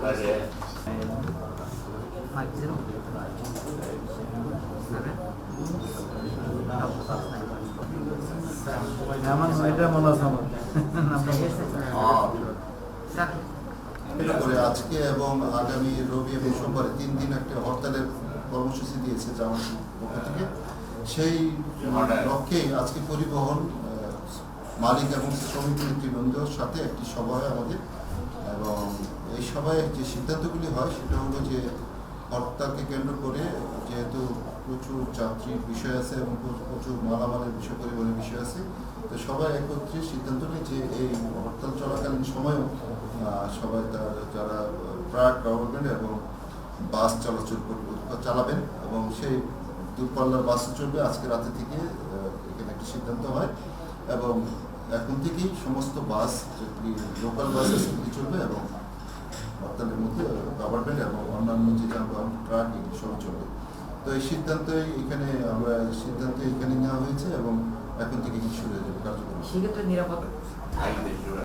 Gracias. এমন এটা মনে আছে আমার আজকে এবং আগামী রবি এবং সোমবারে তিন দিন একটা হরতালের কর্মসূচি দিয়েছে জামাত পক্ষ থেকে সেই লক্ষ্যেই আজকে পরিবহন মালিক এবং শ্রমিক নেতৃবৃন্দর সাথে একটি সভা হয় আমাদের এবং এই সভায় যে সিদ্ধান্তগুলি হয় সেটা হলো যে হরতালকে কেন্দ্র করে যেহেতু প্রচুর যাত্রীর বিষয় আছে এবং প্র- প্রচুর মালামালের বিষয়, পরিবহনের বিষয় আছে, তো সবাই একত্রে সিদ্ধান্ত নেয় যে এই হরতাল চলাকালীন সময়ও সবাই তার, যারা ট্রাক গভর্নমেন্ট এবং বাস চলাচল চালাবেন এবং সেই দূরপাল্লার বাস চলবে, আজকে রাতে থেকে এখানে একটি সিদ্ধান্ত হয় এবং এখন থেকেই সমস্ত বাস লোকাল বাস চলবে এবং হরতালের মধ্যে গভর্নমেন্ট এবং অন্যান্য যে যানবাহন ট্রাক এগুলি সব চলবে। তো এই সিদ্ধান্তই এখানে আমরা সিদ্ধান্ত এখানে নেওয়া হয়েছে এবং এখন থেকে কিছু শুরু হয়ে যাবে কার্যক্রম। সেক্ষেত্রে নিরাপত্তা